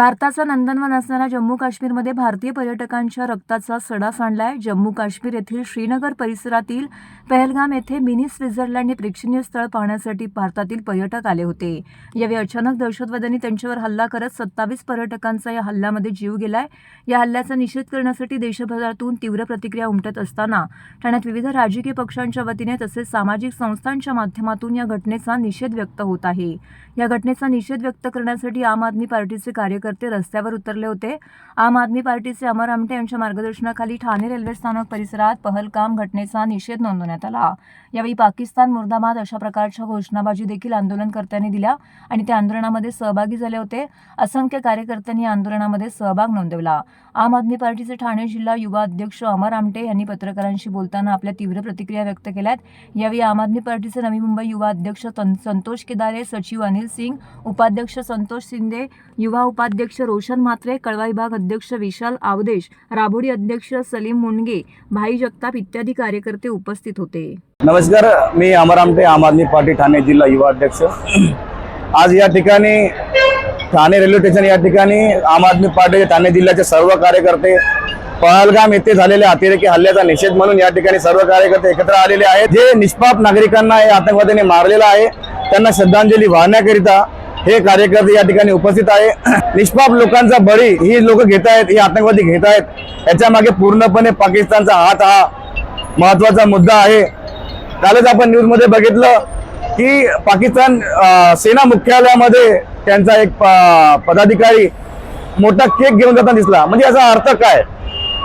भारताचा नंदनवन असणाऱ्या जम्मू काश्मीरमध्ये भारतीय पर्यटकांच्या रक्ताचा सडा सांडलाय जम्मू काश्मीर येथील श्रीनगर परिसरातील पहलगाम येथे मिनी स्वित्झर्लंड हे प्रेक्षणीय स्थळ पाहण्यासाठी भारतातील पर्यटक आले होते. यावेळी अचानक दहशतवाद्यांनी त्यांच्यावर हल्ला करत सत्तावीस पर्यटकांचा या हल्ल्यामध्ये जीव गेलाय. या हल्ल्याचा निषेध करण्यासाठी देशभरातून तीव्र प्रतिक्रिया उमटत असताना ठाण्यात विविध राजकीय पक्षांच्या वतीने तसेच सामाजिक संस्थांच्या माध्यमातून या घटनेचा निषेध व्यक्त होत आहे. या घटनेचा निषेध व्यक्त करण्यासाठी आम आदमी पार्टीचे कार्यकर्ते रस्त्यावर उतरले होते. आम आदमी पार्टीचे अमर आमटे यांच्या मार्गदर्शनाखाली ठाणे रेल्वे स्थानक परिसरात पहलकाम घटनेचा निषेध नोंदवण्यात आला. यावेळी पाकिस्तान मुर्दाबाद अशा प्रकारच्या घोषणाबाजी देखील आंदोलनकर्त्यांनी दिल्या आणि त्या आंदोलनामध्ये सहभागी झाले होते. असंख्य कार्यकर्त्यांनी या आंदोलनामध्ये सहभाग नोंदवला. आम आदमी पार्टीचे ठाणे जिल्हा युवा अध्यक्ष अमर आमटे यांनी पत्रकारांशी बोलताना आपल्या तीव्र प्रतिक्रिया व्यक्त केल्यात. यावेळी आम आदमी पार्टीचे नवी मुंबई युवा अध्यक्ष संतोष केदारे सचिव अनिल सिंग उपाध्यक्ष संतोष शिंदे युवा उपाध्यक्ष अध्यक्ष रोशन म्हात्रे कळवा विभाग अध्यक्ष विशाल आवदेश राबोडी अध्यक्ष सलीम मुंडगे भाई जगताप इत्यादी कार्यकर्ते उपस्थित होते. नमस्कार मी अमर आमटे आम आदमी पार्टी ठाणे जिल्हा युवा अध्यक्ष. आज या ठिकाणी ठाणे रेल्वे स्टेशन या ठिकाणी आम आदमी पार्टीचे ठाणे जिल्ह्याचे सर्व कार्यकर्ते पहलगाम येथे झालेल्या अतिरेकी हल्ल्याचा निषेध म्हणून या ठिकाणी सर्व कार्यकर्ते एकत्र आलेले आहेत. जे निष्पाप नागरिकांना या आतंकवाद्यांनी मारलेलं आहे त्यांना श्रद्धांजली वाहण्याकरिता हे कार्यकर्ते या ठिकाणी उपस्थित आहे. निष्पाप लोकांचा बळी ही लोक घेत आहेत ही आतंकवादी घेत आहेत. याच्या मागे पूर्णपणे पाकिस्तानचा हात हा महत्त्वाचा मुद्दा आहे. कालच आपण न्यूजमध्ये बघितलं की पाकिस्तान सेना मुख्यालयामध्ये त्यांचा एक प- पदाधिकारी मोठा केक घेऊन जाताना दिसला. म्हणजे याचा अर्थ काय?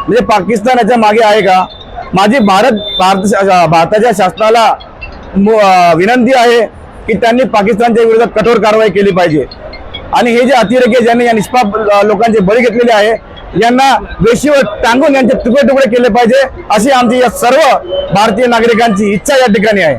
म्हणजे पाकिस्तान याच्या मागे आहे का? माझी भारत भारत शा- भारताच्या शासनाला विनंती आहे की त्यांनी पाकिस्तानच्या विरोधात कठोर कारवाई केली पाहिजे. आणि हे जे अतिरेकी ज्यांनी या निष्पाप लोकांचे बळी घेतलेले आहे यांना वेशीवर टांगून यांचे तुकडे तुकडे केले पाहिजे अशी आमची या सर्व भारतीय नागरिकांची इच्छा या ठिकाणी आहे.